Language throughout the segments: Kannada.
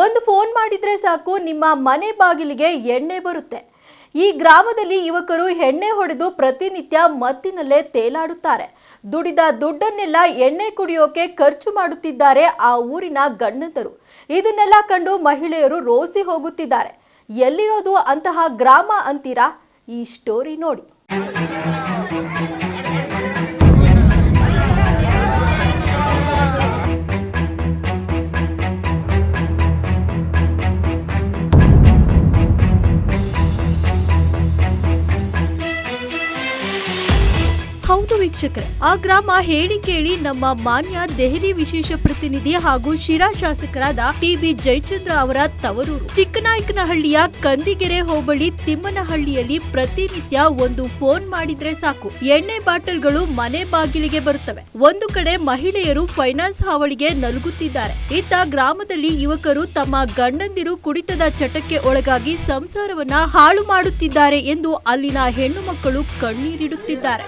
ಒಂದು ಫೋನ್ ಮಾಡಿದ್ರೆ ಸಾಕು, ನಿಮ್ಮ ಮನೆ ಬಾಗಿಲಿಗೆ ಎಣ್ಣೆ ಬರುತ್ತೆ. ಈ ಗ್ರಾಮದಲ್ಲಿ ಯುವಕರು ಎಣ್ಣೆ ಹೊಡೆದು ಪ್ರತಿನಿತ್ಯ ಮತ್ತಿನಲ್ಲೇ ತೇಲಾಡುತ್ತಾರೆ. ದುಡಿದ ದುಡ್ಡನ್ನೆಲ್ಲ ಎಣ್ಣೆ ಕುಡಿಯೋಕೆ ಖರ್ಚು ಮಾಡುತ್ತಿದ್ದಾರೆ ಆ ಊರಿನ ಗಂಡಂತರು. ಇದನ್ನೆಲ್ಲ ಕಂಡು ಮಹಿಳೆಯರು ರೋಸಿ ಹೋಗುತ್ತಿದ್ದಾರೆ. ಎಲ್ಲಿರೋದು ಅಂತಹ ಗ್ರಾಮ ಅಂತೀರಾ? ಈ ಸ್ಟೋರಿ ನೋಡಿ. ವೀಕ್ಷಕರೇ, ಆ ಗ್ರಾಮ ಹೇಳಿ ಕೇಳಿ ನಮ್ಮ ಮಾನ್ಯ ದೆಹಲಿ ವಿಶೇಷ ಪ್ರತಿನಿಧಿ ಹಾಗೂ ಶಿರಾ ಶಾಸಕರಾದ ಟಿ ಬಿ ಜಯಚಂದ್ರ ಅವರ ತವರೂರು. ಚಿಕ್ಕನಾಯಕನಹಳ್ಳಿಯ ಕಂದಿಗೆರೆ ಹೋಬಳಿ ತಿಮ್ಮನಹಳ್ಳಿಯಲ್ಲಿ ಪ್ರತಿನಿತ್ಯ ಒಂದು ಫೋನ್ ಮಾಡಿದ್ರೆ ಸಾಕು. ಎಣ್ಣೆ ಬಾಟಲ್ಗಳು ಮನೆ ಬಾಗಿಲಿಗೆ ಬರುತ್ತವೆ. ಒಂದು ಕಡೆ ಮಹಿಳೆಯರು ಫೈನಾನ್ಸ್ ಹಾವಳಿಗೆ ನಲುಗುತ್ತಿದ್ದಾರೆ. ಇತ್ತ ಗ್ರಾಮದಲ್ಲಿ ಯುವಕರು ತಮ್ಮ ಗಂಡಂದಿರು ಕುಡಿತದ ಚಟಕ್ಕೆ ಒಳಗಾಗಿ ಸಂಸಾರವನ್ನ ಹಾಳು ಮಾಡುತ್ತಿದ್ದಾರೆ ಎಂದು ಅಲ್ಲಿನ ಹೆಣ್ಣು ಮಕ್ಕಳು ಕಣ್ಣೀರಿಡುತ್ತಿದ್ದಾರೆ.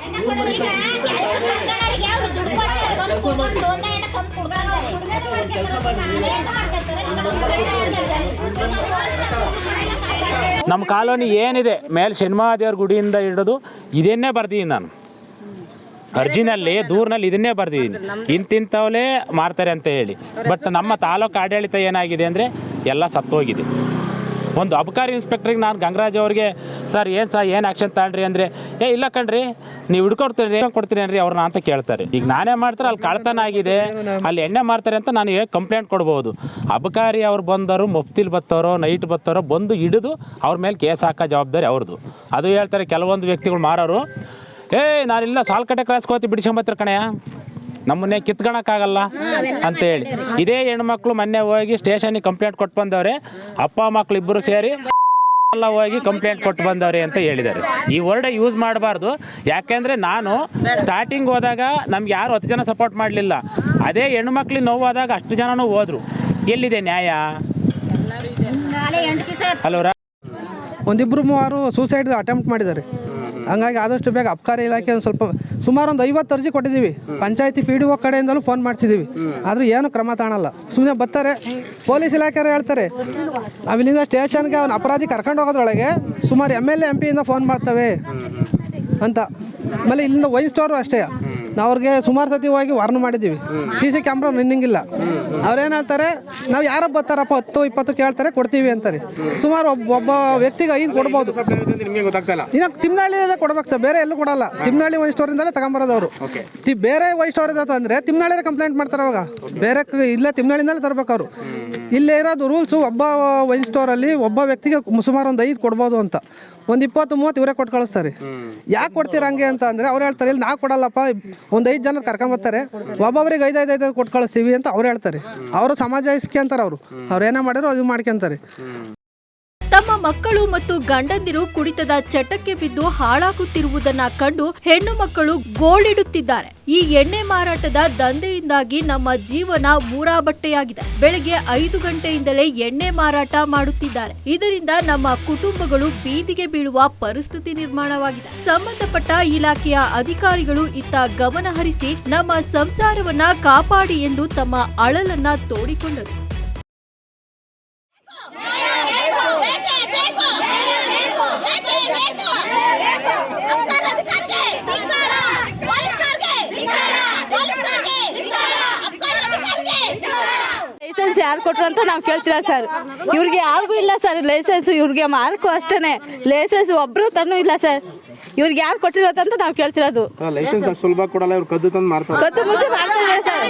ನಮ್ಮ ಕಾಲೋನಿ ಏನಿದೆ, ಮೇಲೆ ಶನಿಮಹಾದೇವ್ರ ಗುಡಿಯಿಂದ ಹಿಡಿದು ಇದನ್ನೇ ಬರ್ದಿದ್ದೀನಿ ನಾನು. ಅರ್ಜಿನಲ್ಲಿ, ದೂರ್ನಲ್ಲಿ ಇದನ್ನೇ ಬರ್ದಿದ್ದೀನಿ. ಇಂತಿಂಥವಲೇ ಮಾರ್ತಾರೆ ಅಂತ ಹೇಳಿ. ಬಟ್ ನಮ್ಮ ತಾಲೂಕು ಆಡಳಿತ ಏನಾಗಿದೆ ಅಂದರೆ, ಎಲ್ಲ ಸತ್ತೋಗಿದೆ. ಒಂದು ಅಬಕಾರಿ ಇನ್ಸ್ಪೆಕ್ಟ್ರಿಗೆ ನಾನು ಗಂಗರಾಜ್ ಅವ್ರಿಗೆ, ಸರ್, ಏನು ಸರ್, ಏನು ಆ್ಯಕ್ಷನ್ ತಗೊಂಡ್ರಿ? ಅಂದರೆ, ಏ, ಇಲ್ಲ ಕಣ್ರಿ, ನೀವು ಹಿಡ್ಕೊಡ್ತೀರಿ ಕೊಡ್ತೀರಿ ಅನ್ರಿ ಅವ್ರನ್ನ ಅಂತ ಕೇಳ್ತಾರೆ. ಈಗ ನಾನೇ ಮಾಡ್ತಾರೆ, ಅಲ್ಲಿ ಕಳ್ತನ ಆಗಿದೆ, ಅಲ್ಲಿ ಎಣ್ಣೆ ಮಾಡ್ತಾರೆ ಅಂತ ನಾನು ಕಂಪ್ಲೇಂಟ್ ಕೊಡ್ಬೋದು? ಅಬಕಾರಿ ಅವ್ರು ಬಂದರು, ಮುಫ್ತಿಲ್ ಬತ್ತವರೋ, ನೈಟ್ ಬತ್ತವರೋ, ಬಂದು ಹಿಡಿದು ಅವ್ರ ಮೇಲೆ ಕೇಸ್ ಹಾಕೋ ಜವಾಬ್ದಾರಿ ಅವ್ರದ್ದು ಅದು ಹೇಳ್ತಾರೆ, ಕೆಲವೊಂದು ವ್ಯಕ್ತಿಗಳು ಮಾರೋರು, ಏಯ್, ನಾನಿಲ್ಲ, ಸಾಲ್ಕಟ್ಟೆ ಕ್ರಾಸ್ ಬಿಡಿಸ್ಕೊಂಬತ್ತಿರ ಕಣೆಯ ನಮ್ಮನ್ನೇ ಕಿತ್ಕೊಳಕ್ಕಾಗಲ್ಲ ಅಂತ ಹೇಳಿ ಇದೇ ಹೆಣ್ಮಕ್ಳು ಮೊನ್ನೆ ಹೋಗಿ ಸ್ಟೇಷನಿಗೆ ಕಂಪ್ಲೇಂಟ್ ಕೊಟ್ಟು ಬಂದವ್ರೆ. ಅಪ್ಪ ಮಕ್ಳು ಇಬ್ಬರು ಸೇರಿ ಎಲ್ಲ ಹೋಗಿ ಕಂಪ್ಲೇಂಟ್ ಕೊಟ್ಟು ಬಂದವ್ರೆ ಅಂತ ಹೇಳಿದ್ದಾರೆ. ಈ ವರ್ಡ್ ಯೂಸ್ ಮಾಡಬಾರ್ದು. ಯಾಕೆಂದರೆ ನಾನು ಸ್ಟಾರ್ಟಿಂಗ್ ಹೋದಾಗ ನಮ್ಗೆ ಯಾರು ಹತ್ತು ಜನ ಸಪೋರ್ಟ್ ಮಾಡಲಿಲ್ಲ. ಅದೇ ಹೆಣ್ಮಕ್ಳಿಗೆ ನೋವಾದಾಗ ಅಷ್ಟು ಜನನು ಹೋದ್ರು. ಎಲ್ಲಿದೆ ನ್ಯಾಯ? ಹಲೋ ಒಂದಿಬ್ಬರು ಮೂವರು ಸೂಸೈಡ್ ಅಟೆಂಪ್ಟ್ ಮಾಡಿದ್ದಾರೆ. ಹಂಗಾಗಿ ಆದಷ್ಟು ಬೇಗ ಅಬ್ಕಾರಿ ಇಲಾಖೆ ಒಂದು ಸ್ವಲ್ಪ ಸುಮಾರು ಒಂದು ಐವತ್ತು ಅರ್ಜಿ ಕೊಟ್ಟಿದ್ದೀವಿ. ಪಂಚಾಯತಿ ಪಿ ಡಿ ಒ ಕಡೆಯಿಂದಲೂ ಫೋನ್ ಮಾಡಿಸಿದ್ದೀವಿ. ಆದರೂ ಏನು ಕ್ರಮ ತಾಣಲ್ಲ. ಸುಮ್ಮನೆ ಬರ್ತಾರೆ. ಪೊಲೀಸ್ ಇಲಾಖೆಯವರು ಹೇಳ್ತಾರೆ. ಅವಿಲ್ಲಿಂದ ಸ್ಟೇಷನ್ಗೆ ಅವ್ನು ಅಪರಾಧಿ ಕರ್ಕೊಂಡು ಹೋಗೋದ್ರೊಳಗೆ ಸುಮಾರು ಎಂ ಎಲ್ ಎ, ಎಂ ಪಿಯಿಂದ ಫೋನ್ ಮಾಡ್ತವೆ ಅಂತ. ಆಮೇಲೆ ಇಲ್ಲಿಂದ ವೈನ್ ಸ್ಟೋರು ಅಷ್ಟೇ. ನಾವು ಅವ್ರಿಗೆ ಸುಮಾರು ಸತಿ ಹೋಗಿ ವಾರ್ನ್ ಮಾಡಿದ್ದೀವಿ. ಸಿ ಸಿ ಕ್ಯಾಮ್ರಾ ರನ್ನಿಂಗ್ ಇಲ್ಲ. ಅವ್ರೇನು ಹೇಳ್ತಾರೆ ನಾವು ಯಾರೋ ಬರ್ತಾರಪ್ಪ ಹತ್ತು ಇಪ್ಪತ್ತು ಕೇಳ್ತಾರೆ ಕೊಡ್ತೀವಿ ಅಂತಾರೆ. ಸುಮಾರು ಒಬ್ಬ ಒಬ್ಬ ವ್ಯಕ್ತಿಗೆ ಐದು ಕೊಡ್ಬೋದು. ಇನ್ನು ತಿಮ್ನಹಳ್ಳಿಯಲ್ಲೇ ಕೊಡ್ಬೇಕು ಸರ್ ಬೇರೆ ಎಲ್ಲೂ ಕೊಡಲ್ಲ. ತಿಮ್ನಹಳ್ಳಿ ವೈ ಸ್ಟೋರಿಂದಲೇ ತಗೊಂಬರೋದು ಅವರು ಬೇರೆ ವೈ ಸ್ಟೋರ್ ಅಂದರೆ ತಿಮ್ನಹಳ್ಳಿ ಕಂಪ್ಲೇಂಟ್ ಮಾಡ್ತಾರೆ ಅವಾಗ. ಬೇರೆ ಇಲ್ಲೇ ತಿಮ್ನಹಳ್ಳಿಂದಲೇ ತರಬೇಕು ಅವರು. ಇಲ್ಲೇ ಇರೋದು ರೂಲ್ಸು ಒಬ್ಬ ವೈನ್ ಸ್ಟೋರಲ್ಲಿ ಒಬ್ಬ ವ್ಯಕ್ತಿಗೆ ಸುಮಾರು ಒಂದು ಐದು ಕೊಡ್ಬೋದು ಅಂತ. ಒಂದು ಇಪ್ಪತ್ತು ಮೂವತ್ತು ಇವರೇ ಕೊಟ್ಟು ಕಳಿಸ್ತಾರೆ. ಯಾಕೆ ಕೊಡ್ತೀರ ಹಂಗೆ ಅಂತ ಅಂದರೆ ಅವ್ರು ಹೇಳ್ತಾರೆ ಇಲ್ಲಿ ನಾವು ಕೊಡಲ್ಲಪ್ಪ ಒಂದು ಐದು ಜನ ಕರ್ಕೊಂಬರ್ತಾರೆ ಒಬ್ಬೊಬ್ರಿಗೆ ಐದು ಐದು ಐದು ಕೊಟ್ಟು ಕಳಿಸ್ತೀವಿ ಅಂತ ಅವ್ರು ಹೇಳ್ತಾರೆ. ಅವರು ಸಮಾಜ ಇಸ್ಕೊಂತಾರೆ ಅವರು. ಅವ್ರು ಏನೇ ಮಾಡಿರೋ ಅದು ಮಾಡ್ಕೊಂತಾರೆ ತಮ್ಮ ಮಕ್ಕಳು ಮತ್ತು ಗಂಡಂದಿರು ಕುಡಿತದ ಚಟಕ್ಕೆ ಬಿದ್ದು ಹಾಳಾಗುತ್ತಿರುವುದನ್ನ ಕಂಡು ಹೆಣ್ಣು ಮಕ್ಕಳು ಗೋಳಿಡುತ್ತಿದ್ದಾರೆ. ಈ ಎಣ್ಣೆ ಮಾರಾಟದ ದಂಧೆಯಿಂದಾಗಿ ನಮ್ಮ ಜೀವನ ಮೂರಾಬಟ್ಟೆಯಾಗಿದೆ. ಬೆಳಗ್ಗೆ ಐದು ಗಂಟೆಯಿಂದಲೇ ಎಣ್ಣೆ ಮಾರಾಟ ಮಾಡುತ್ತಿದ್ದಾರೆ. ಇದರಿಂದ ನಮ್ಮ ಕುಟುಂಬಗಳು ಬೀದಿಗೆ ಬೀಳುವ ಪರಿಸ್ಥಿತಿ ನಿರ್ಮಾಣವಾಗಿದೆ. ಸಂಬಂಧಪಟ್ಟ ಇಲಾಖೆಯ ಅಧಿಕಾರಿಗಳು ಇತ್ತ ಗಮನ ಹರಿಸಿ ನಮ್ಮ ಸಂಸಾರವನ್ನ ಕಾಪಾಡಿ ಎಂದು ತಮ್ಮ ಅಳಲನ್ನ ತೋಡಿಕೊಂಡರು. ಲೈಸೆನ್ಸ್ ಯಾರು ಕೊಟ್ರು ಅಂತ ನಾವು ಕೇಳ್ತೀರಾ ಸರ್ ಇವ್ರಿಗೆ ಯಾರಿಗೂ ಇಲ್ಲ ಸರ್ ಲೈಸೆನ್ಸ್ ಇವ್ರಿಗೆ ಮಾರ್ಕು ಅಷ್ಟೇ ಲೈಸೆನ್ಸ್ ಒಬ್ರು ತನ್ನೂ ಇಲ್ಲ ಸರ್ ಇವ್ರಿಗೆ ಯಾರು ಕೊಟ್ಟಿರೋದು ಅಂತ ನಾವು ಕೇಳ್ತಿರೋದು. ಲೈಸೆನ್ಸ್ ಸುಲಭ ಕೊಡಲ್ಲ ಇವ್ರು ಕದ್ದು ತಂದು ಮಾಡ್ತಾರೆ ಕದ್ದು ಮುಂಚೆ ಮಾಡ್ತಿದ್ದಾರೆ ಸರ್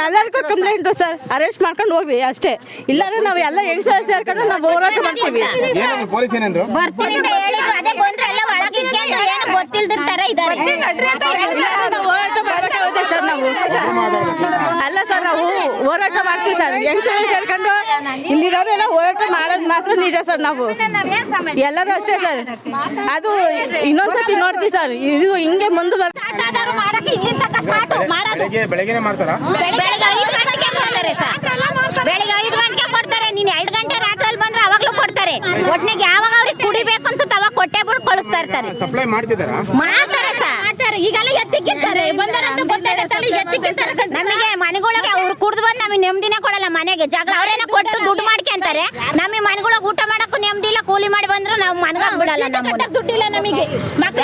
ಎಲ್ಲರಿಗೂ ಕಂಪ್ಲೇಂಟು ಸರ್ ಅರೆಸ್ಟ್ ಮಾಡ್ಕೊಂಡು ಹೋಗ್ರಿ ಅಷ್ಟೇ. ಇಲ್ಲಾಂದ್ರೆ ನಾವು ಎಲ್ಲ ಹೆಂಗ್ ಸೇರ್ಕೊಂಡು ನಾವು ಹೋರಾಟ ಮಾಡ್ತೀವಿ. ಪೊಲೀಸ್ ಏನೇನು ಬರ್ತೀನಿ ಅಂತ ಹೇಳಿದ್ರು ಅದೇ ಬಂದ್ರೆ ಎಲ್ಲ ಏನು ಇದ್ದಾರೆ ನಾವು ಹೋರಾಟ ಮಾಡ್ಬೇಕಾಗುತ್ತೆ ಸರ್ ನಾವು ಅಲ್ಲ ಸರ್ ನಾವು ಹೋರಾಟ ಮಾಡ್ತೀವಿ ಸರ್. ಹೆಂಗ್ ಸೇರ್ಕೊಂಡು ಇಲ್ಲಿರೋರೆಲ್ಲ ಹೋರಾಟ ಮಾಡೋದು ಮಾತ್ರ ನಿಜ ಸರ್ ನಾವು. ಎಲ್ಲರೂ ಅಷ್ಟೇ ಸರ್. ಅದು ಇನ್ನೊಂದ್ಸತಿ ನೋಡ್ತೀವಿ ಸರ್. ಇದು ಹಿಂಗೆ ಮುಂದೆ ಮಾರೋದು. ಬೆಳಗ್ಗೆ ಮಾಡ್ತಾರ? ಬೆಳಿಗ್ಗೆ ಐದು ಗಂಟೆಗೆ ಕೊಡ್ತಾರೆ ನೀನು ಬೆಳಿಗ್ಗೆ ಐದು ಗಂಟೆಗೆ ಕೊಡ್ತಾರೆ. ನೀನ್ ಎರಡು ಗಂಟೆ ರಾತ್ರಿಯಲ್ಲಿ ಬಂದ್ರೆ ಅವಾಗ್ಲೂ ಕೊಡ್ತಾರೆ. ಒಟ್ನಾಗ ಯಾವಾಗ ಅವ್ರಿಗೆ ಕುಡಿಬೇಕು ಅನ್ಸುತ್ತೆ ಅವಾಗ ಕೊಟ್ಟೆ ಬಿಟ್ಟು ಕಳಿಸ್ತಾ ಇರ್ತಾರೆ. ಸಪ್ಲೈ ಮಾಡ್ತಿದಾರ ಮಾಡ್ತಾರೆ ಸರ್. ಈಗೆಲ್ಲ ಎತ್ತಿಕ್ಕಿರ್ತಾರೆ ಬಂದಾರಂತ ಗೊತ್ತಾಗತ್ತಲ್ಲ ಎತ್ತಿಕ್ಕಿರ್ತಾರೆ ನಮಗೆ ಮನೆಗಳಿಗೆ ಅವ್ರು ಕುಡ್ದು ಬಂದು ನಮಗೆ ನೆಮ್ಮದಿನೇ ಕೊಡಲ್ಲ ಮನೆಗೆ. ಜಗಳ ಅವರೇನ ಕೊಟ್ಟು ದುಡ್ಡು ಮಾಡ್ಕೊಂತಾರೆ ನಮಗೆ ಮನೆಗಳಿಗೆ ಊಟ ಮಾಡಕ್ಕೂ ನೆಮ್ಮದಿ ಇಲ್ಲ. ಕೂಲಿ ಮಾಡಿ ಬಂದ್ರು ನಾವು ಮನೆಗಾಗ ಬಿಡಲ್ಲ ನಮ್ಮನ್ನ. ದುಡ್ಡಿಲ್ಲ ನಮಗೆ.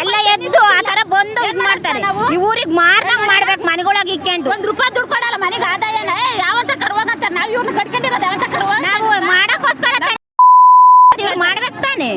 ಎಲ್ಲ ಎದ್ದು ಆ ತರ ಬಂದು ಇದ್ ಮಾಡ್ತಾರೆ. ಈ ಊರಿಗೆ ಮಾರ್ದಂಗ್ ಮಾಡ್ಬೇಕು ಮನೆಗಳಿಗೆ ಇಕ್ಕೊಂಡು. ಒಂದ್ ರೂಪಾಯಿ ದುಡ್ಡು ಕೊಡಲ್ಲ ಮನೆಗೆ ಆದಾಯನ ಏ, ಯಾವತ್ತ ಕರುವಾಗಂತ ನಾವ್ ಇವ್ರನ್ನ ಕಟ್ಕೊಂಡಿರೋದು ಯಾವತ್ತ ಕರುವಾಗ ನಾವು ಮಾಡಕ್ಕೋಸ್ಕರ ತಾನೇ ಇವ್ರು ಮಾಡ್ಬೇಕು ತಾನೆ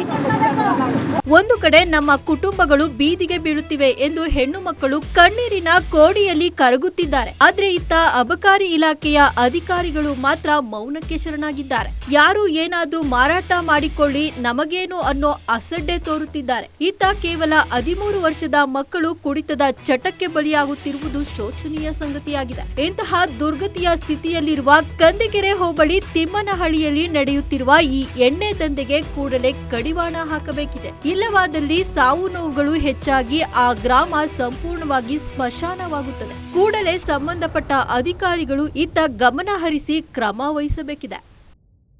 ಒಂದು ಕಡೆ ನಮ್ಮ ಕುಟುಂಬಗಳು ಬೀದಿಗೆ ಬೀಳುತ್ತಿವೆ ಎಂದು ಹೆಣ್ಣು ಮಕ್ಕಳು ಕಣ್ಣೀರಿನ ಕೋಡಿಯಲ್ಲಿ ಕರಗುತ್ತಿದ್ದಾರೆ. ಆದ್ರೆ ಇತ್ತ ಅಬಕಾರಿ ಇಲಾಖೆಯ ಅಧಿಕಾರಿಗಳು ಮಾತ್ರ ಮೌನಕ್ಕೆ ಶರಣಾಗಿದ್ದಾರೆ. ಯಾರು ಏನಾದ್ರೂ ಮಾರಾಟ ಮಾಡಿಕೊಳ್ಳಿ ನಮಗೇನು ಅನ್ನೋ ಅಸಡ್ಡೆ ತೋರುತ್ತಿದ್ದಾರೆ. ಇತ್ತ ಕೇವಲ ಹದಿಮೂರು ವರ್ಷದ ಮಕ್ಕಳು ಕುಡಿತದ ಚಟಕ್ಕೆ ಬಲಿಯಾಗುತ್ತಿರುವುದು ಶೋಚನೀಯ ಸಂಗತಿಯಾಗಿದೆ. ಇಂತಹ ದುರ್ಗತಿಯ ಸ್ಥಿತಿಯಲ್ಲಿರುವ ಕಂದಿಗೆರೆ ಹೋಬಳಿ ತಿಮ್ಮನಹಳ್ಳಿಯಲ್ಲಿ ನಡೆಯುತ್ತಿರುವ ಈ ಎಣ್ಣೆ ದಂಧೆಗೆ ಕೂಡಲೇ ಕಡಿವಾಣ ಹಾಕಬೇಕಿದೆ. ಇಲ್ಲವಾದಲ್ಲಿ ಸಾವು ನೋವುಗಳು ಹೆಚ್ಚಾಗಿ ಆ ಗ್ರಾಮ ಸಂಪೂರ್ಣವಾಗಿ ಸ್ಮಶಾನವಾಗುತ್ತದೆ. ಕೂಡಲೇ ಸಂಬಂಧಪಟ್ಟ ಅಧಿಕಾರಿಗಳು ಇತ್ತ ಗಮನ ಹರಿಸಿ ಕ್ರಮ ವಹಿಸಬೇಕಿದೆ.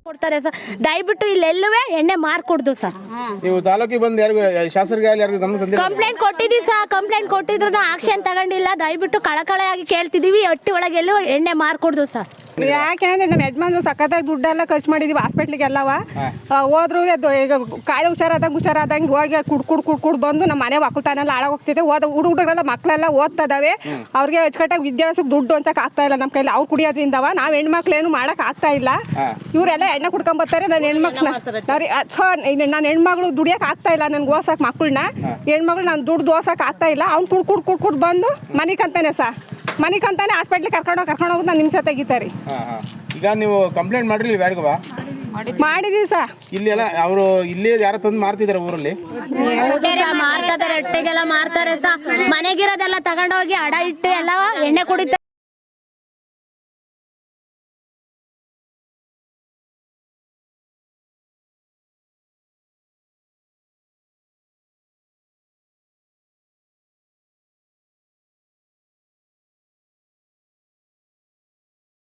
ಕೊಡ್ತಾರೆ ಸರ್. ದಯವಿಟ್ಟು ಇಲ್ಲೆಲ್ಲವೇ ಎಣ್ಣೆ ಮಾರ್ಕೊಡ್ದು ಸರ್. ನೀವು ತಾಲೂಕಿಗೆ ಬಂದು ಯಾರಿಗೂ ಶಾಸಕರಿಗೆ ಯಾರಿಗೂ ಗಮನ ತಂದಿಲ್ಲ? ಕಂಪ್ಲೇಂಟ್ ಕೊಟ್ಟಿದ್ದೀವಿ ಸರ್. ಕಂಪ್ಲೇಂಟ್ ಕೊಟ್ಟಿದ್ರು ಆಕ್ಷನ್ ತಗೊಂಡಿಲ್ಲ. ದಯವಿಟ್ಟು ಕಳಕಳೆಯಾಗಿ ಕೇಳ್ತಿದೀವಿ ಒಟ್ಟಿ ಒಳಗೆಲ್ಲೂ ಎಣ್ಣೆ ಮಾರ್ಕೊಡ್ದು ಸರ್. ಯಾಕೆಂದ್ರೆ ನಮ್ಮ ಯಜಮಾನ್ರು ಸಖತ್ತಾಗಿ ದುಡ್ಡೆಲ್ಲ ಖರ್ಚು ಮಾಡಿದೀವಿ ಹಾಸ್ಪಿಟ್ಲಿಗೆ ಎಲ್ಲವ. ಹೋದ್ರು ಈಗ ಕಾಯಿಲೆ ಹುಷಾರಾದಂಗೆ ಹುಷಾರಾದಂಗೆ ಹೋಗಿ ಕುಡ್ ಕುಡ್ ಕುಡ್ ಕುಡ್ ಬಂದು ನಮ್ಮ ಮನೆ ಒಕ್ಕಲ್ತಾನೆಲ್ಲ ಹಾಳಾಗ್ ಹೋಗ್ತಿದೆ ಓದ ಹುಡುಗರೆಲ್ಲ ಮಕ್ಕಳೆಲ್ಲ ಓದ್ತಾ ಇದಾವೆ ಅವ್ರಿಗೆ ಅಚ್ಚುಕಟ್ಟಾಗಿ ವಿದ್ಯಾಭ್ಯಾಸಕ್ಕೆ ದುಡ್ಡು ಅಂತ ಆಗ್ತಾ ಇಲ್ಲ ನಮ್ಮ ಕೈಲಿ. ಅವ್ರು ಕುಡಿಯೋದ್ರಿಂದವ. ನಾವು ಹೆಣ್ಮಕ್ಳೇನು ಏನು ಮಾಡಕ್ ಆಗ್ತಾ ಇಲ್ಲ. ಇವರೆಲ್ಲ ಎಣ್ಣೆ ಕುಡ್ಕೊಂಡ್ ಬರ್ತಾರೆ. ನನ್ನ ಹೆಣ್ಮಕ್ಳನ್ನ ನಾನು ಹೆಣ್ಮಗಳು ದುಡಿಯಕ್ ಆಗ್ತಾ ಇಲ್ಲ ನನ್ಗೆ ಓಸಕ್ ಮಕ್ಕಳನ್ನ ಹೆಣ್ಮಗಳು ನಾನು ದುಡ್ಡು ಓಸಕ್ ಆಗ್ತಾ ಇಲ್ಲ. ಅವ್ನು ಕುಡ್ ಕುಡ್ ಕುಡ್ ಕುಡ್ ಬಂದು ಮನಿಕಂತಾನೆ ಸಾ. ಮನಿಕಂತಾನೆ ಹಾಸ್ಪಿಟ್ಲಿಗೆ ಕರ್ಕೊಂಡು ಕರ್ಕೊಂಡು ಹೋಗಿ ನಾನು ನಿಮ್ಸ ತೆಗಿತಾರೆ. ಹಾಂ ಹಾಂ. ಈಗ ನೀವು ಕಂಪ್ಲೇಂಟ್ ಮಾಡ್ರಿ ಯಾರಿಗೂ ಮಾಡಿದೀವಿ ಸರ್ ಇಲ್ಲಿ ಎಲ್ಲ ಅವರು ಇಲ್ಲಿ ಯಾರ ತಂದು ಮಾರ್ತಿದ್ದಾರೆ ಊರಲ್ಲಿ. ಮಾರ್ತಾರೆ ಮಾರ್ತಾರೆ ಸರ್ ಮನೆಗಿರೋದೆಲ್ಲ ತಗೊಂಡೋಗಿ ಅಡ ಇಟ್ಟು ಎಲ್ಲ ಎಣ್ಣೆ ಕುಡಿತಾರೆ.